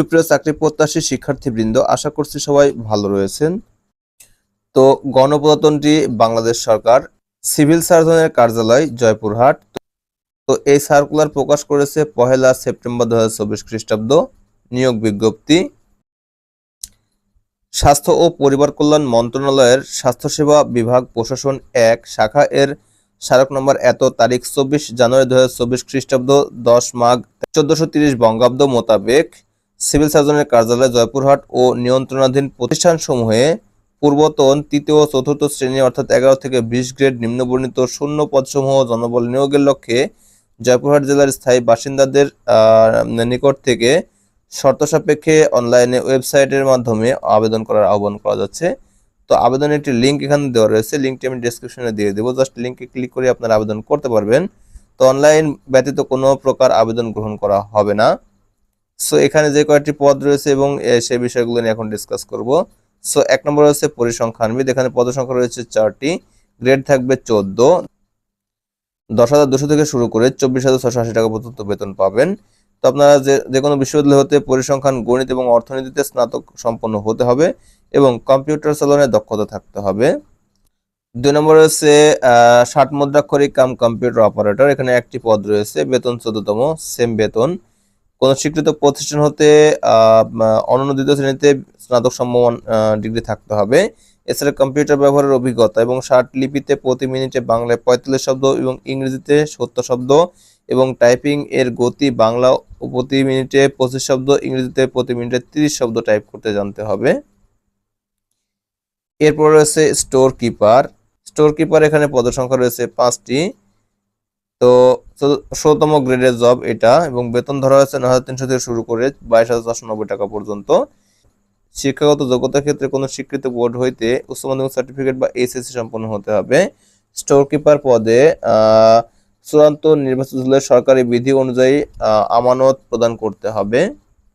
সুপ্রিয় চাকরি প্রত্যাশী শিক্ষার্থীবৃন্দ, আশা করছি সবাই ভালো রয়েছেন। তো গণপ্রজাতন্ত্রী বাংলাদেশ সরকার, সিভিল সার্জনের কার্যালয়, জয়পুরহাট। তো এই সার্কুলার প্রকাশ করেছে পহেলা সেপ্টেম্বর দু হাজার চব্বিশ খ্রিস্টাব্দ নিয়োগ বিজ্ঞপ্তি। স্বাস্থ্য ও পরিবার কল্যাণ মন্ত্রণালয়ের স্বাস্থ্যসেবা বিভাগ প্রশাসন এক শাখা এর স্মারক নম্বর এত তারিখ চব্বিশ জানুয়ারি দু হাজার চব্বিশ খ্রিস্টাব্দ দশ মাঘ চোদ্দশো তিরিশ বঙ্গাব্দ মোতাবেক সিভিল সার্জনের কার্যালয় জয়পুরহাট ও নিয়ন্ত্রণাধীন প্রতিষ্ঠানসমূহে পূর্বতন তৃতীয় ও চতুর্থ শ্রেণি অর্থাৎ এগারো থেকে বিশ গ্রেড নিম্নবর্ণিত শূন্য পদসমূহ জনবল নিয়োগের লক্ষ্যে জয়পুরহাট জেলার স্থায়ী বাসিন্দাদের নিকট থেকে শর্ত সাপেক্ষে অনলাইনে ওয়েবসাইটের মাধ্যমে আবেদন করার আহ্বান করা যাচ্ছে। তো আবেদনের একটি লিঙ্ক এখানে দেওয়া রয়েছে লিঙ্কটি আমি ডেসক্রিপশনে দিয়ে দেবো। জাস্ট লিঙ্কে ক্লিক করে আপনারা আবেদন করতে পারবেন। তো অনলাইন ব্যতীত কোনো প্রকার আবেদন গ্রহণ করা হবে না। সো এখানে যে কয়েকটি পদ রয়েছে এবং সেই বিষয়গুলো নিয়ে এখন ডিসকাস করব। সো এক নম্বর রয়েছে পরিসংখ্যানবিদ এখানে পদ সংখ্যা রয়েছে চারটি গ্রেড থাকবে চোদ্দ। দশ হাজার দুশো থেকে শুরু করে চব্বিশ হাজার ছশো আশি টাকা পর্যন্ত বেতন পাবেন। তো আপনারা যে যে কোনো বিশ্ববিদ্যালয় হতে পরিসংখ্যান, গণিত এবং অর্থনীতিতে স্নাতক সম্পন্ন হতে হবে এবং কম্পিউটার চালনায় দক্ষতা থাকতে হবে। দুই নম্বর রয়েছে ষাট মুদ্রাক্ষরিক কাম কম্পিউটার অপারেটর। এখানে একটি পদ রয়েছে, বেতন চোদ্দতম সেম বেতন। কোন স্বীকৃত প্রতিষ্ঠান হতে আহ, অনুমোদিত শ্রেণীতে স্নাতক সম্মান ডিগ্রি থাকতে হবে। এছাড়া কম্পিউটার ব্যবহারের অভিজ্ঞতা এবং ষাট লিপিতে প্রতি মিনিটে বাংলায় পঁয়তাল্লিশ শব্দ এবং ইংরেজিতে সত্তর শব্দ এবং টাইপিং এর গতি বাংলা প্রতি মিনিটে পঁচিশ শব্দ ইংরেজিতে প্রতি মিনিটে তিরিশ শব্দ টাইপ করতে জানতে হবে। এরপর রয়েছে স্টোর কিপার স্টোর কিপার এখানে পদসংখ্যা রয়েছে পাঁচটি। তো ষোলতম গ্রেডের জব এটা এবং বেতন ধরা হয়েছে নয় হাজার তিনশো থেকে শুরু করে বাইশ হাজার চারশো নব্বই টাকা পর্যন্ত। শিক্ষাগত যোগ্যতার ক্ষেত্রে কোনো স্বীকৃত বোর্ড হইতে উচ্চ মাধ্যমিক সার্টিফিকেট বা এইচএসসি সম্পন্ন হতে হবে। স্টোর কিপার পদে চূড়ান্ত নির্বাচিত হলে সরকারি বিধি অনুযায়ী আমানত প্রদান করতে হবে।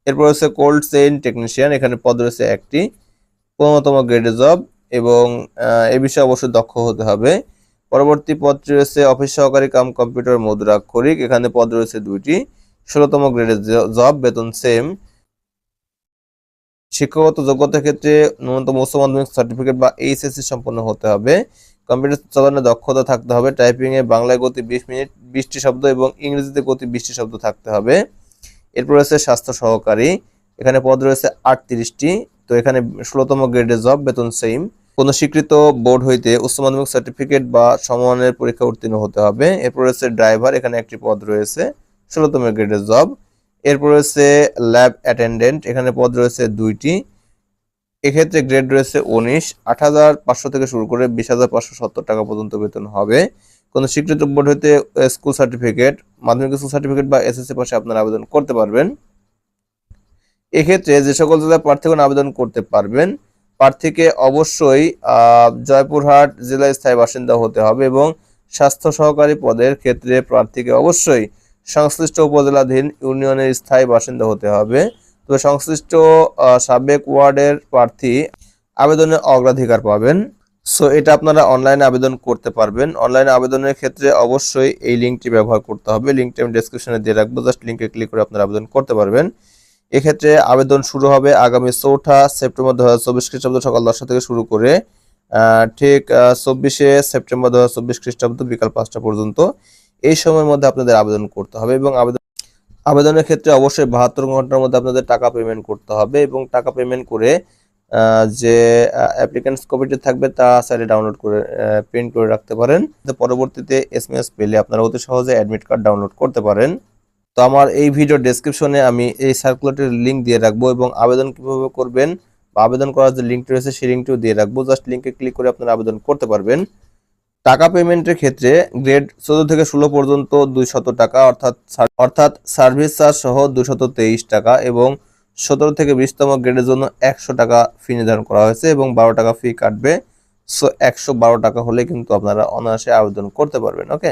এরপর রয়েছে কোল্ড চেইন টেকনিশিয়ান এখানে পদ রয়েছে একটি। পনেরোতম গ্রেডের জব এবং এ বিষয়ে অবশ্যই দক্ষ হতে হবে। পরবর্তী পদটি রয়েছে অফিস সহকারী কাম কম্পিউটার মুদ্রাক্ষরিক এখানে পদ রয়েছে দুইটি। ষোলোতম গ্রেডের জব, বেতন সেম শিক্ষাগত যোগ্যতার ক্ষেত্রে ন্যূনতম উচ্চ মাধ্যমিক সার্টিফিকেট বা এইচএসসি সম্পন্ন হতে হবে। কম্পিউটার চালানোর দক্ষতা থাকতে হবে। টাইপিংয়ে বাংলায় গতি বিশ মিনিট বিশটি শব্দ এবং ইংরেজিতে গতি বিশটি শব্দ থাকতে হবে। এরপর রয়েছে স্বাস্থ্য সহকারী। এখানে পদ রয়েছে আটত্রিশটি। তো এখানে ষোলোতম গ্রেডের জব, বেতন সেম কোনো স্বীকৃত বোর্ড হইতে উচ্চ মাধ্যমিক সার্টিফিকেট বা সমমানের পরীক্ষা উত্তীর্ণ হতে হবে। এরপর রয়েছে ড্রাইভার এখানে একটি পদ রয়েছে, ষোলোতম গ্রেডের জব এরপর রয়েছে ল্যাব অ্যাটেন্ডেন্ট এখানে পদ রয়েছে দুইটি। এক্ষেত্রে গ্রেড রয়েছে উনিশ আট হাজার পাঁচশো থেকে শুরু করে বিশ হাজার পাঁচশো সত্তর টাকা পর্যন্ত বেতন হবে। কোনো স্বীকৃত বোর্ড হইতে স্কুল সার্টিফিকেট মাধ্যমিক স্কুল সার্টিফিকেট বা এসএসসি পাশে আপনারা আবেদন করতে পারবেন। এক্ষেত্রে যে সকল জেলার প্রার্থীগণ আবেদন করতে পারবেন প্রার্থীকে অবশ্যই জয়পুরহাট জেলায় স্থায়ী বাসিন্দা হতে হবে এবং স্বাস্থ্য সহকারী পদের ক্ষেত্রে প্রার্থীকে অবশ্যই সংশ্লিষ্ট উপজেলাধীন ইউনিয়নের স্থায়ী বাসিন্দা হতে হবে। তবে সংশ্লিষ্ট সাবেক ওয়ার্ডের প্রার্থী আবেদনে অগ্রাধিকার পাবেন। সো, এটা আপনারা অনলাইনে আবেদন করতে পারবেন। অনলাইনে আবেদনের ক্ষেত্রে অবশ্যই এই লিঙ্কটি ব্যবহার করতে হবে। লিঙ্কটি আমি ডেসক্রিপশনে দিয়ে রাখব। জাস্ট লিঙ্কে ক্লিক করে আপনারা আবেদন করতে পারবেন। এক্ষেত্রে আবেদন শুরু হবে আগামী চৌঠা সেপ্টেম্বর দু হাজার চব্বিশ খ্রিস্টাব্দ সকাল দশটা থেকে শুরু করে ঠিক চব্বিশে সেপ্টেম্বর দু হাজার চব্বিশ খ্রিস্টাব্দ বিকাল পাঁচটা পর্যন্ত এই সময়ের মধ্যে আপনাদের আবেদন করতে হবে এবং আবেদন, আবেদনের ক্ষেত্রে অবশ্যই বাহাত্তর ঘণ্টার মধ্যে আপনাদের টাকা পেমেন্ট করতে হবে এবং টাকা পেমেন্ট করে যে অ্যাপ্লিকেন্টস কপিটি থাকবে তা সাইডে ডাউনলোড করে প্রিন্ট করে রাখতে পারেন। পরবর্তীতে এস পেলে আপনারা অতি সহজে অ্যাডমিট কার্ড ডাউনলোড করতে পারেন। তো আমার এই ভিডিও ডেসক্রিপশনে আমি এই সার্কুলারটির লিঙ্ক দিয়ে রাখব এবং আবেদন কীভাবে করবেন বা আবেদন করার যে লিঙ্কটি রয়েছে সেই লিঙ্কটিও দিয়ে রাখব। জাস্ট লিঙ্কে ক্লিক করে আপনারা আবেদন করতে পারবেন। টাকা পেমেন্টের ক্ষেত্রে গ্রেড চোদ্দ থেকে ষোলো পর্যন্ত দুইশত টাকা, অর্থাৎ অর্থাৎ সার্ভিস চার্জ সহ দুশত তেইশ টাকা এবং সতেরো থেকে বিশতম গ্রেডের জন্য একশো টাকা ফি নির্ধারণ করা হয়েছে এবং বারো টাকা ফি কাটবে। সো একশো বারো টাকা হলে কিন্তু আপনারা অনায়াসে আবেদন করতে পারবেন ওকে